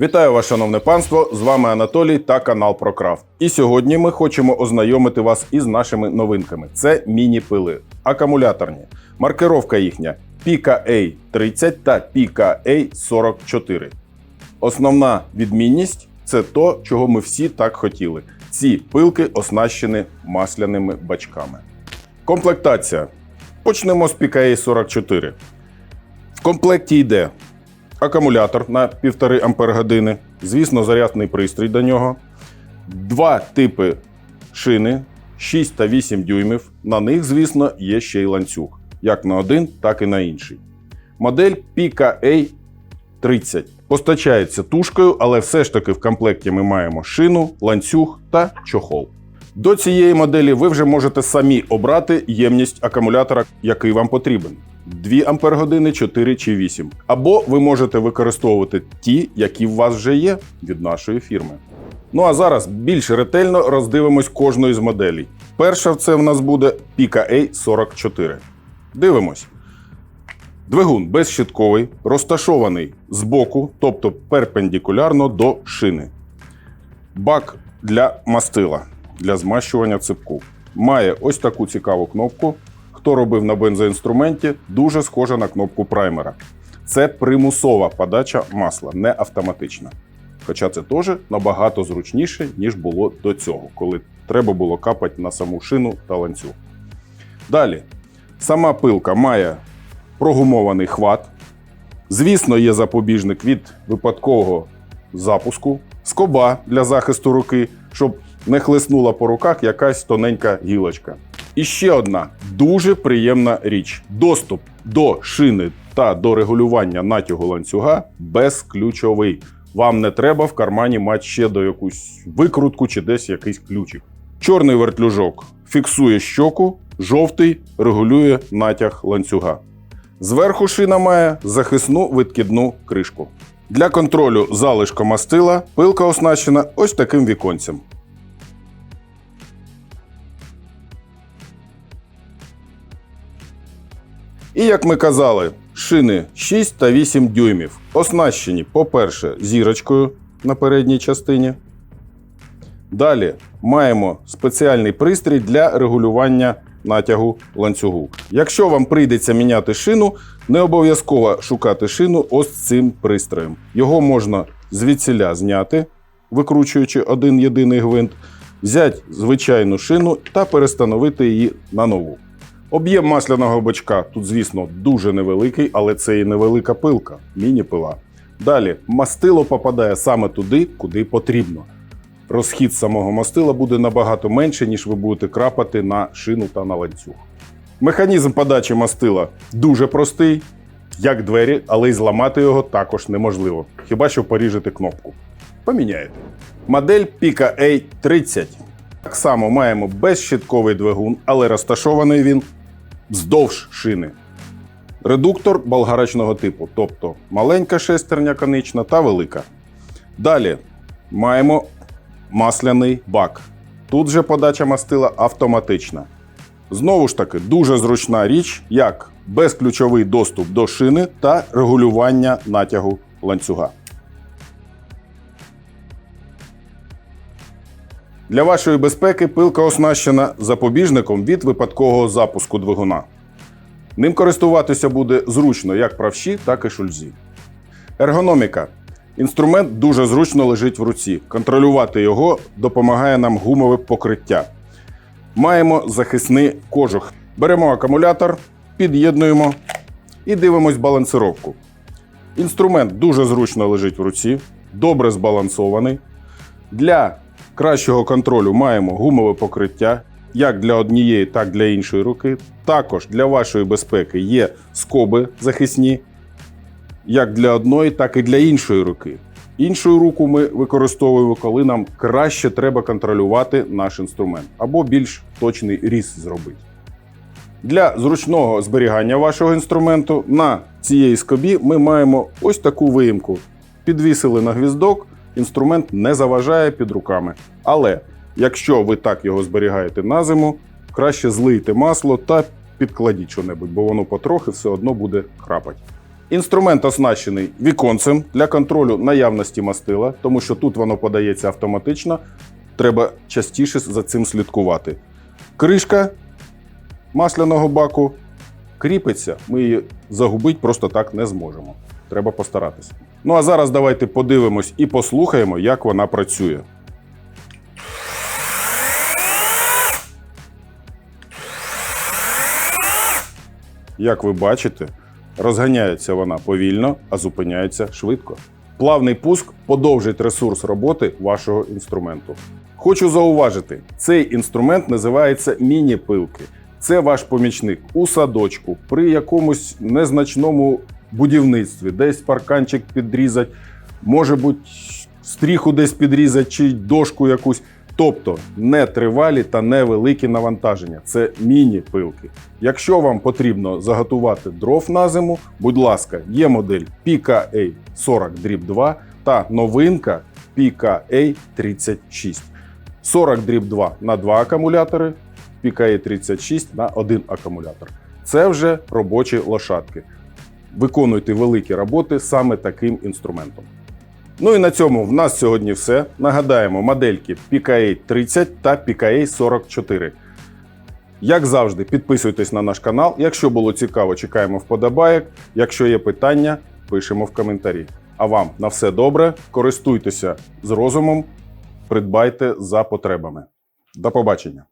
Вітаю вас, шановне панство! З вами Анатолій та канал ProCraft. І сьогодні ми хочемо ознайомити вас із нашими новинками. Це міні-пили, акумуляторні, маркировка їхня PKA 30 та PKA 44. Основна відмінність це то, чого ми всі так хотіли. Ці пилки оснащені масляними бачками. Комплектація. Почнемо з PKA 44. В комплекті йде акумулятор на 1,5 Ампер години, звісно, зарядний пристрій до нього, два типи шини 6 та 8 дюймів. На них, звісно, є ще й ланцюг, як на один, так і на інший. Модель PKA 30 постачається тушкою, але все ж таки в комплекті ми маємо шину, ланцюг та чохол. До цієї моделі ви вже можете самі обрати ємність акумулятора, який вам потрібен. 2 Ампер години, 4 чи 8. Або ви можете використовувати ті, які в вас вже є від нашої фірми. Ну а зараз більш ретельно роздивимось кожну із моделей. Перша це в нас буде PKA 44. Дивимось. Двигун безщитковий, розташований збоку, тобто перпендикулярно до шини. Бак для мастила для змащування ципку. Має ось таку цікаву кнопку. Хто робив на бензоінструменті, дуже схожа на кнопку праймера. Це примусова подача масла, не автоматична. Хоча це теж набагато зручніше, ніж було до цього, коли треба було капати на саму шину та ланцюг. Далі, сама пилка має прогумований хват. Звісно, є запобіжник від випадкового запуску, скоба для захисту руки, щоб не хлеснула по руках якась тоненька гілочка. І ще одна дуже приємна річ: доступ до шини та до регулювання натягу ланцюга безключовий. Вам не треба в кармані мати ще до якусь викрутку чи десь якийсь ключик. Чорний вертлюжок фіксує щоку, жовтий регулює натяг ланцюга. Зверху шина має захисну відкидну кришку. Для контролю залишка мастила пилка оснащена ось таким віконцем. І як ми казали, шини 6 та 8 дюймів оснащені, по-перше, зірочкою на передній частині. Далі маємо спеціальний пристрій для регулювання натягу ланцюгу. Якщо вам прийдеться міняти шину, не обов'язково шукати шину ось цим пристроєм. Його можна звідсіля зняти, викручуючи один єдиний гвинт, взяти звичайну шину та перестановити її на нову. Об'єм масляного бачка тут, звісно, дуже невеликий, але це і невелика пилка, міні-пила. Далі мастило попадає саме туди, куди потрібно. Розхід самого мастила буде набагато менше, ніж ви будете крапати на шину та на ланцюг. Механізм подачі мастила дуже простий, як двері, але й зламати його також неможливо. Хіба що поріжете кнопку. Поміняєте. Модель PKA 30. Так само маємо безщитковий двигун, але розташований він вздовж шини. Редуктор болгарочного типу, тобто маленька шестерня конична та велика. Далі маємо масляний бак. Тут же подача мастила автоматична. Знову ж таки, дуже зручна річ, як безключовий доступ до шини та регулювання натягу ланцюга. Для вашої безпеки пилка оснащена запобіжником від випадкового запуску двигуна. Ним користуватися буде зручно як правші, так і шульзі. Ергономіка. Інструмент дуже зручно лежить в руці. Контролювати його допомагає нам гумове покриття. Маємо захисний кожух. Беремо акумулятор, під'єднуємо і дивимось балансировку. Інструмент дуже зручно лежить в руці, добре збалансований. Для кращого контролю маємо гумове покриття як для однієї, так і для іншої руки. Також для вашої безпеки є скоби захисні, як для одної, так і для іншої руки. Іншу руку ми використовуємо, коли нам краще треба контролювати наш інструмент або більш точний різ зробити. Для зручного зберігання вашого інструменту на цієї скобі ми маємо ось таку виїмку. Підвісили на гвіздок, інструмент не заважає під руками. Але якщо ви так його зберігаєте на зиму, краще злийте масло та підкладіть що-небудь, бо воно потрохи все одно буде храпати. Інструмент оснащений віконцем для контролю наявності мастила, тому що тут воно подається автоматично. Треба частіше за цим слідкувати. Кришка масляного баку кріпиться, ми її загубити просто так не зможемо. Треба постаратися. Ну а зараз давайте подивимось і послухаємо, як вона працює. Як ви бачите, розганяється вона повільно, а зупиняється швидко. Плавний пуск подовжить ресурс роботи вашого інструменту. Хочу зауважити, цей інструмент називається міні-пилки. Це ваш помічник у садочку, при якомусь незначному будівництві, десь парканчик підрізать, може бути стріху десь підрізати чи дошку якусь. Тобто нетривалі та невеликі навантаження. Це міні-пилки. Якщо вам потрібно заготувати дров на зиму, будь ласка, є модель PKA 40 2 та новинка PKA 36. 40 2 на 2 акумулятори, PKA 36 на 1 акумулятор. Це вже робочі лошадки. Виконуйте великі роботи саме таким інструментом. Ну і на цьому в нас сьогодні все. Нагадаємо модельки PKA 30 та PKA 44. Як завжди, підписуйтесь на наш канал. Якщо було цікаво, чекаємо вподобайок. Якщо є питання, пишемо в коментарі. А вам на все добре, користуйтеся з розумом, придбайте за потребами. До побачення!